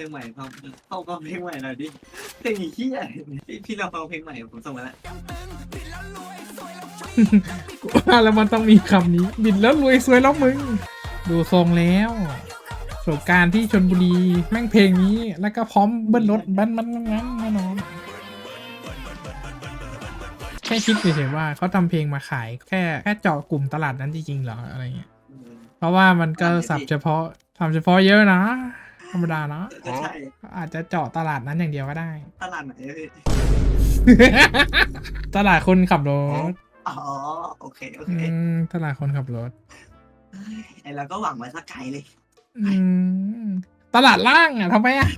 ลงใหม่ฟังเข้าฟังเพลงใหม่หน่อยดิเพลงอีกที่ใหญ่พี่พี่ลองฟังเพลงใหม่ผมส่งมาแล้วว่าแล้วมันต้องมีคำนี้ บิดแล้วรวยสวยแล้วมึง ดูทรงแล้วสงการที่ชนบุรีแม่งเพลงนี้ แล้วก็พร้อมเบิ้ลรถบันมันงั้นแน่นอนแค่คิดเฉยๆว่าเขาทำเพลงมาขายแค่แค่เจาะกลุ่มตลาดนั้นจริงๆเหรออะไรเงี้ยเพราะว่ามันก็สับเฉพาะทำเฉพาะเยอะนะ ธรรมดาเนาะก็ใช่อาจจะเจาะตลาดนั้นอย่างเดียวก็ได้ ตลาดไหนอะพี่ตลาดคนขับรถ อ๋อ โอเค โอเค อืม ตลาดคนขับรถเฮ้ยไอเราก็หวังไว้สักไกลเลย อืม ตลาดล่างอะทำไมอะ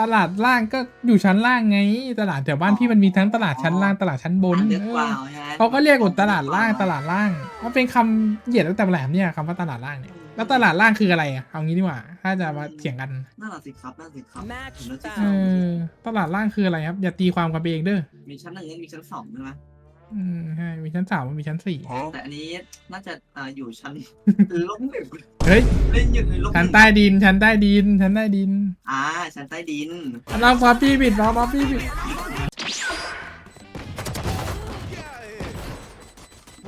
ตลาดล่างก็อยู่ชั้นล่างไง ตลาดแถวบ้านพี่มันมีทั้งตลาดชั้นล่างตลาดชั้นบนเลือกเออวาวใช่ไหมเขาก็เรียกว่าตลาดล่าง ตลาดล่างมันเป็นคำเหยียดตั้งแต่แหลมเนี่ยคำว่าตลาดล่างเนี่ย แล้วตลาดล่างคืออะไรอะเอางี้ดีกว่า ถ้าจะมาเถียงกัน นั่นแหละสิครับนั่นสิครับ Match ผมนึกเออตลาดล่างคืออะไรครับ อย่าตีความกันไปเองเด้อมีชั้นหนึ่งมีชั้นสองใช่ไหมอืมใช่มีชั้นสามมีชั้นสี่แต่อันนี้น่าจะอ่าอยู่ชั้น ลบหนึ่งเฮ้ยเล่นอยู่ในลบหชั้นนึ่งใต้ดินชั้นใต้ดินชั้นใต้ดินอ่าชั้นใต้ดินเราฟอปี้บิดเราฟอปี้บิด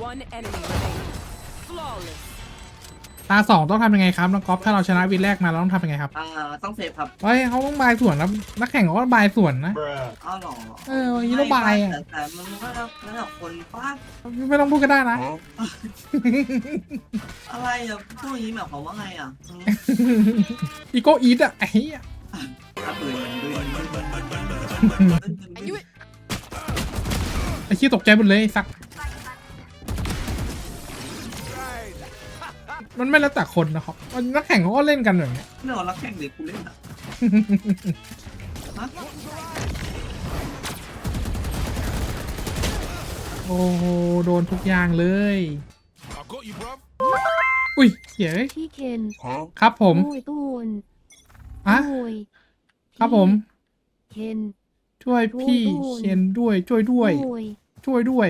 One enemy remaining. Flawless. ตาสองต้องทำยังไงครับน้องก๊อฟถ้าเราชนะวินแรกมาเราต้องทำยังไงครับอ่าต้องเซฟครับเฮ้ยเขาต้องบายส่วนนะนักแข่งเขาก็บายส่วนนะอ้าวเหรอเอออย่างนี้ต้องบายอะแต่แต่มันก็แล้วแล้วคนป้าไม่ต้องพูดก็ได้นะ อะไรอะพูดอย่างนี้หมายความว่าไงอะอืมอีโก้อีทอะไอ้เหี้ยอะปืนปืนปืนปืนปืนปืน I knew it. ไอ้เหี้ยตกใจหมดเลยไอ้สัก มันไม่แล้วแต่คนนะครับมันนักแข่งเขาก็เล่นกันแบบเนี้ยเรื่องของรักแข่งเด็กกูเล่นอะฮะโอ้โหโดนทุกอย่างเลย I got you, bruv. อุ้ยเหี้ยเอ้ยพี่เคนครับผมโอ้ยตูนอะโอ้ยครับผม เคนช่วยพี่โอ้ยโอ้ยเคนด้วยช่วยด้วย โอ้ย ช่วยด้วย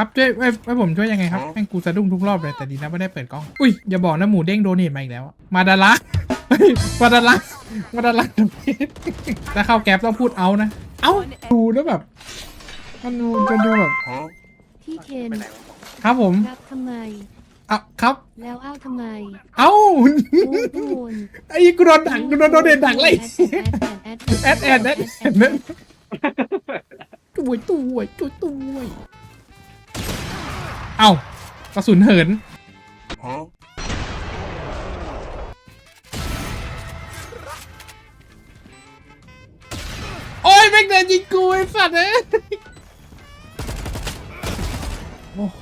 ครับช่วยไว้ไว้ผมช่วยยังไงครับแม่งกูสะดุ้งทุกรอบเลยแต่ดีนะไม่ได้เปิดกล้อง อุ้ยอย่าบอกนะหมูเด้งโดเนทมาอีกแล้วอะมาดาระเฮ้ยมาดาระมาดาระโดเนทถ้าเข้าแก๊ปต้องพูดเอานะ เอ้าดูแล้วแบบ มันดูจะดูแบบพี่เคนครับผมรับทำไมอะครับ แล้วเอ้าทำไม เอ้าโอ้ยตูนไอ้กูโดนดักกูโดนโดเนทดักเลยแอดแอดแอดแอดแอดแอดนั่นตัวตัวตัวตัว เอ้ากระสุนเหินโอ้ยแม่งเดินยิงกูไอ้สัตว์เอ้ยโอ้โห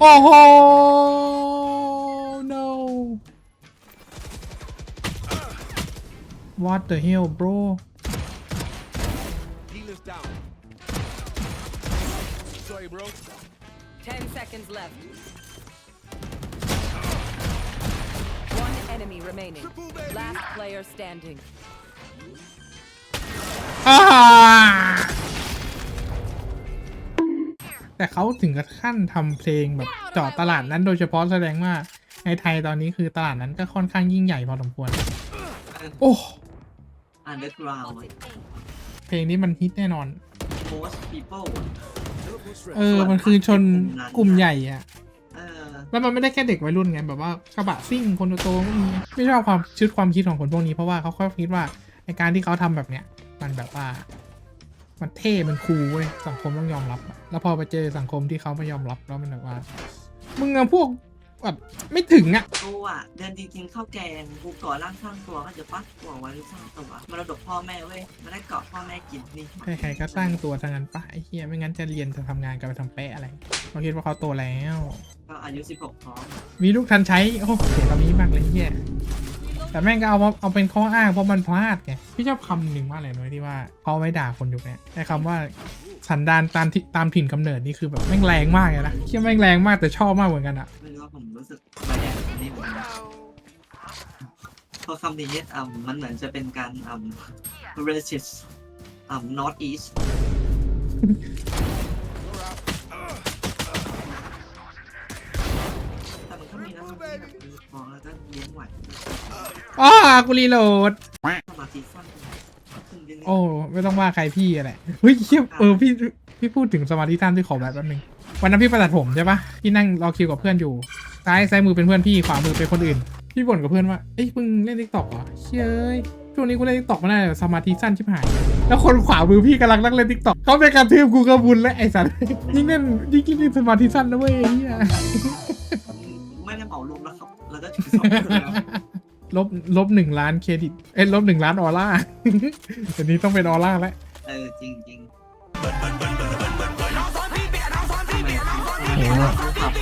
Oh no! What the hell, bro? Down. Sorry, bro. Ten seconds left. One enemy remaining. Last player standing. Ah! แต่เขาถึงกับขั้นทำเพลงแบบเจาะตลาดนั้นโดยเฉพาะแสดงว่าในไทยตอนนี้คือตลาดนั้นก็ค่อนข้างยิ่งใหญ่พอสมควร โอ้อ่านเดสกราวเพลงนี้มันฮิตแน่นอนโพสปีโป้เออ มันคือชนกลุ่มใหญ่อะเออแล้วมันไม่ได้แค่เด็กวัยรุ่นไงแบบว่ากระบะซิ่งคนโตๆก็มีไม่ชอบความชุดความคิดของคนพวกนี้เพราะว่าเขาค่อยคิดว่าในการที่เขาทำแบบเนี้ยมันแบบว่า มันเท่มันคูลเว้ยสังคมต้องยอมรับอะแล้วพอไปเจอสังคมที่เขาไม่ยอมรับแล้วมันแบบว่า มึงอะพวกแบบไม่ถึงอะกูอะเดินจริงๆเข้าวแกงกูก่อร่างสร้างตัวก็จะปักก่อไว้หรือสร้างตัวมรดกพ่อแม่เว้ยไม่ได้เกาะพ่อแม่กินนี่ใครๆก็สร้างตัวทางนั้นปะไอ้เหี้ยไม่งั้นจะเรียนจะทำงานกันไปทำแปะอะไรเขาคิดว่าเขาโตแล้ว ก็อายุ 16พร้อมมีลูกทันใช้โอ้โหเสียคำนี้มากเลยเฮีย แต่แม่งก็เอามาเอาเป็นข้ออ้างเพราะมันพลาดไงพี่ชอบคำหนึ่งมากเลยน้อยที่ว่าเขาเอาไว้ด่าคนยุคเนี้ยไอ้คำว่าสันดานตามที่ตามถิ่นกำเนิดนี่คือแบบแม่งแรงมากเลยนะเชี่ยแม่งแรงมากแต่ชอบมากเหมือนกันอะไม่รู้ว่าผมรู้สึกไปแดงนี่เหมือนกันเพราะคำนี้อ่ามันเหมือนจะเป็นการอ่า racist อ่า north east แต่มันก็มีนะที่แบบ มีพอแล้วก็เลี้ยงไหวอ๋อกูรีโหลด สมาธิสั้นขึ้นเรื่อยๆโอ้ ไม่ต้องว่าใครพี่อะไรเฮ้ยเหี้ยเออพี่พี่พูดถึงสมาธิสั้นที่ขอแบบแป๊บนึง วันนั้นพี่ประตัดผมใช่ปะพี่นั่งรอคิวกับเพื่อนอยู่ ซ้ายซ้ายมือเป็นเพื่อนพี่ ขวามือเป็นคนอื่น พี่บ่นกับเพื่อนว่า เอ้ยเพิ่งเล่นทิกตอกเหรอเชยเอ้ยช่วงนี้กูเล่นทิกตอกมาได้แต่สมาธิสั้นชิบหาย แล้วคนขวามือพี่กำลังนั่งเล่นทิกตอกเขาไปกระทืบกูกระบุญและไอ้สัตว์ยิ่งเล่นยิ่งเล่นสมาธิสั้นนะเว้ยไอ้เหี้ยไสองคนแล้วลบลบหนึ่งล้านเครดิต เอ้ยลบหนึ่งล้านออร่าเดี๋ยวนี้ต้องเป็นออร่าแล้วเออจริงจริงๆโอ้ทำไม